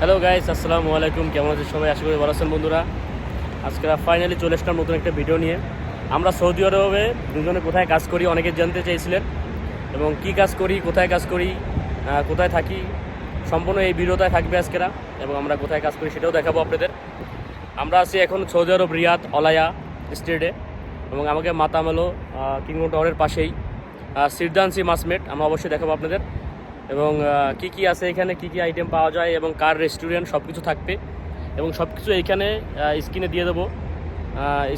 Hello guys আসসালামু আলাইকুম। কেমন আছেন সবাই? আশা করি ভালো আছেন বন্ধুরা। আজকে ফাইনালি চলে আসলাম নতুন একটা ভিডিও নিয়ে। আমরা সৌদি আরবে দুজনে কোথায় কাজ করি অনেকে জানতে চেয়েছিলেন। এবং কি কাজ করি, কোথায় কাজ করি কোথায় থাকি, সম্পূর্ণ এই ভিডিওটায় থাকবে আজকেরা। এবং আমরা কোথায় কাজ করি সেটাও দেখাবো আপনাদের। আমরা আছি এখন সৌদি আরব রিয়াদ অলায়া স্টেটে এবং আমাকে মাতামেলো কিংডম টাওয়ারের পাশেই সিরদানসি মাসমেট। আমরা অবশ্যই দেখাবো আপনাদের। এবং কি কি আছে এখানে কি কি আইটেম পাওয়া যায় এবং কার রেস্টুরেন্ট সব কিছু থাকবে। এবং সব কিছু এইখানে স্ক্রিনে দিয়ে দেবো।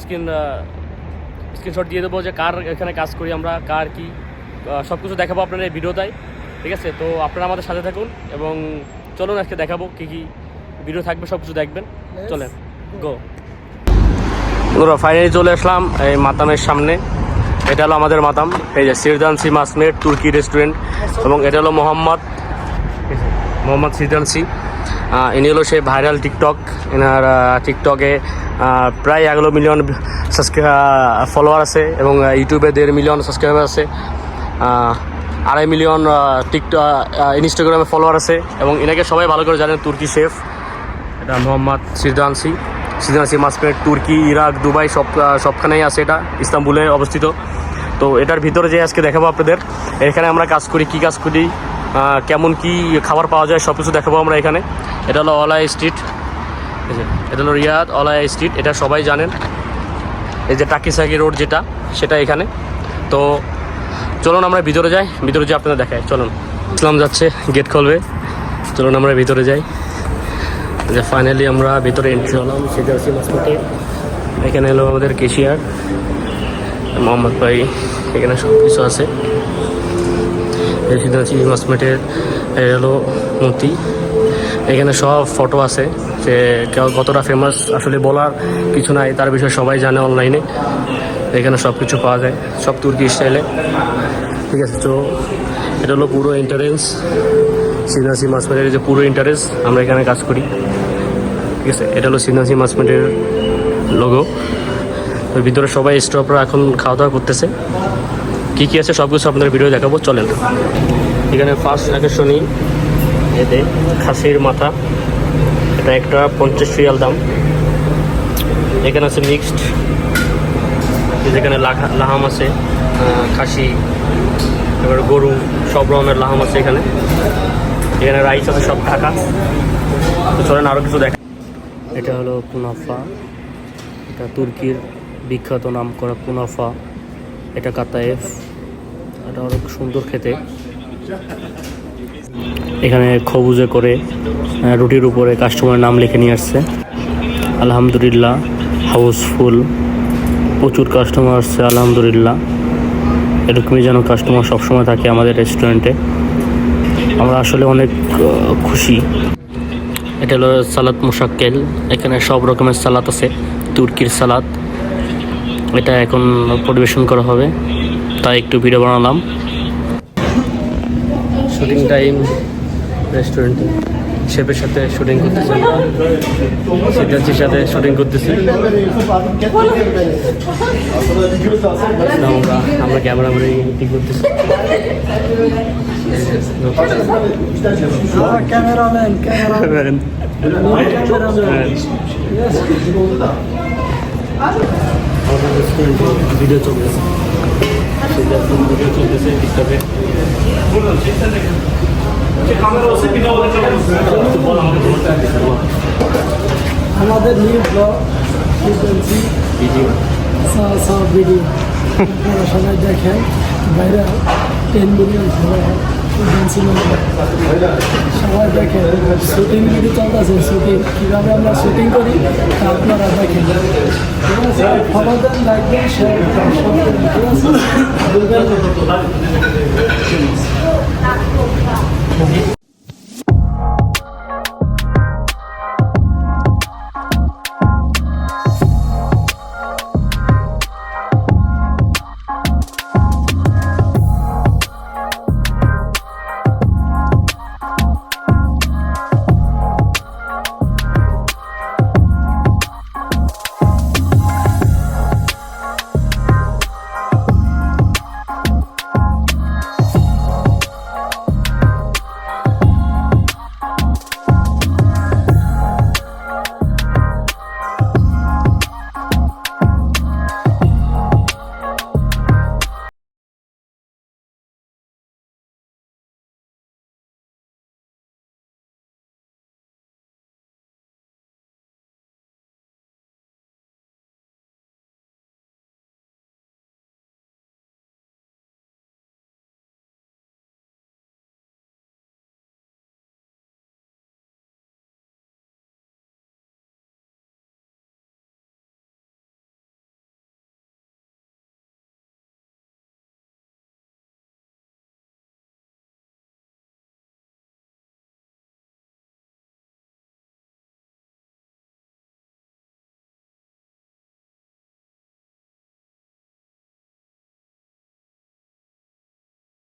স্ক্রিন স্ক্রিনশট দিয়ে দেবো যে কার এখানে কাজ করি আমরা কার কি সব কিছু দেখাবো আপনারা এই ভিডিওটাই ঠিক আছে? তো আপনারা আমাদের সাথে থাকুন এবং চলুন আজকে দেখাবো কি কি ভিডিও থাকবে সব কিছু দেখবেন চলেন গো ফাইনালি চলে আসলাম এই মাতামের সামনে। এটা হলো আমাদের মাতাম। এই যে সিরদানসি মাসমেট তুর্কি রেস্টুরেন্ট এবং এটা হলো মোহাম্মদ মোহাম্মদ সিরদানসি ইনি হলো সেই ভাইরাল টিকটক। এনার টিকটকে প্রায় এগারো মিলিয়ন ফলোয়ার আছে এবং ইউটিউবে দেড় মিলিয়ন সাবস্ক্রাইবার আছে। আড়াই মিলিয়ন টিকটক ইনস্টাগ্রামে ফলোয়ার আছে এবং এনাকে সবাই ভালো করে জানেন, তুর্কি শেফ এটা মোহাম্মদ সিরদানসি সিরদানসি মাসপেট তুর্কি, ইরাক, দুবাই সব সবখানেই আছে এটা, ইস্তাম্বুলে অবস্থিত। তো এটার ভিতরে যে আজকে দেখাবো আপনাদের, এখানে আমরা কাজ করি, কি কাজ করি কেমন কি খাবার পাওয়া যায় সব কিছু দেখাবো আমরা এখানে। এটা হলো অলায় স্ট্রিট এটা হলো রিয়াদ অলায় স্ট্রিট, এটা সবাই জানেন। এই যে টাকিসাকি রোড যেটা, সেটা এখানে। তো চলুন আমরা ভিতরে যাই, ভিতরে যে আপনাদের দেখায় চলুন। ইসলাম যাচ্ছে, গেট খুলবে। চলুন আমরা ভিতরে যাই। যে ফাইনালি আমরা ভিতরে এন্ট্রি হলাম সেটা হচ্ছে এখানে এলো আমাদের কেশিয়ার মোহাম্মদ ভাই। এখানে সব কিছু আছে রেসিডেন্সি মাসমেটের এ হলো মূর্তি এখানে সব ফটো আছে যে কেউ কতটা ফেমাস আসলে বলার কিছু নাই, তার বিষয়ে সবাই জানে অনলাইনে এখানে সব কিছু পাওয়া যায়, সব তুর্কি স্টাইলে ঠিক আছে, তো এটা হলো পুরো ইন্টারেন্স সিনাসি মাসমেটের যে পুরো ইন্টারেস্ট আমরা এখানে কাজ করি। ঠিক আছে এটা হলো সিনাসি মাসমেটের লোগো ওর ভিতরে সবাই স্টপরা এখন খাওয়া দাওয়া করতেছে। কী কী আছে সব কিছু আপনাদের ভিডিও দেখাবো, চলেন। এখানে ফার্স্ট আকর্ষণী এতে খাসির মাথা। এটা একটা পঞ্চাশ রিয়াল দাম। এখানে আছে মিক্সড যেখানে লাহাম আছে খাসি, এবার গরু, সব রকমের লাহাম আছে এখানে। এখানে রাইস আছে, সব ঢাকা তো চলেন আরও কিছু দেখা এটা হলো কুনাফা। এটা তুর্কির বিখ্যাত নাম করা কুনাফা। এটা কাতায়েফ। এটা অনেক সুন্দর খেতে। এখানে খবুজে করে রুটির উপরে কাস্টমারের নাম লিখে নিয়ে আসছে। আলহামদুলিল্লাহ হাউসফুল প্রচুর কাস্টমার আসছে আলহামদুলিল্লাহ। এরকমই যেন কাস্টমার সবসময় থাকে আমাদের রেস্টুরেন্টে আমরা আসলে অনেক খুশি। এটা হলো সালাদ মুশাক্কেল। এখানে সব রকমের সালাদ আছে, তুর্কির সালাদ এটা এখন পরিবেশন করা হবে। তাই একটু ভিডিও বানালাম। শুটিং টাইম রেস্টুরেন্টে শেফের সাথে শুটিং করতেছি। সিদ্ধার্থীর সাথে শুটিং করতেছি। আমরা আমরা ক্যামেরা করে ঠিক করতেছি ক্যামেরাম্যান ক্যামেরাম্যান আমাদের রেস্টুরেন্টে ভিডিও চলতেছে ভিডিও চলতেছে টিকটকে বল আমাকে বল। আমাদের নিউ ব্লগ ফ্রিকোয়েন্সি ভিডিও সব ভিডিও আপনারা সবাই দেখেন বাইরে টেন সবাই দেখেন শুটিং যদি চলতেছে শুটিং কীভাবে আমরা শুটিং করি তা আপনারা দেখেন ঠিক আছে ফলো দেন লাইক শেয়ার দেন ঠিক আছে।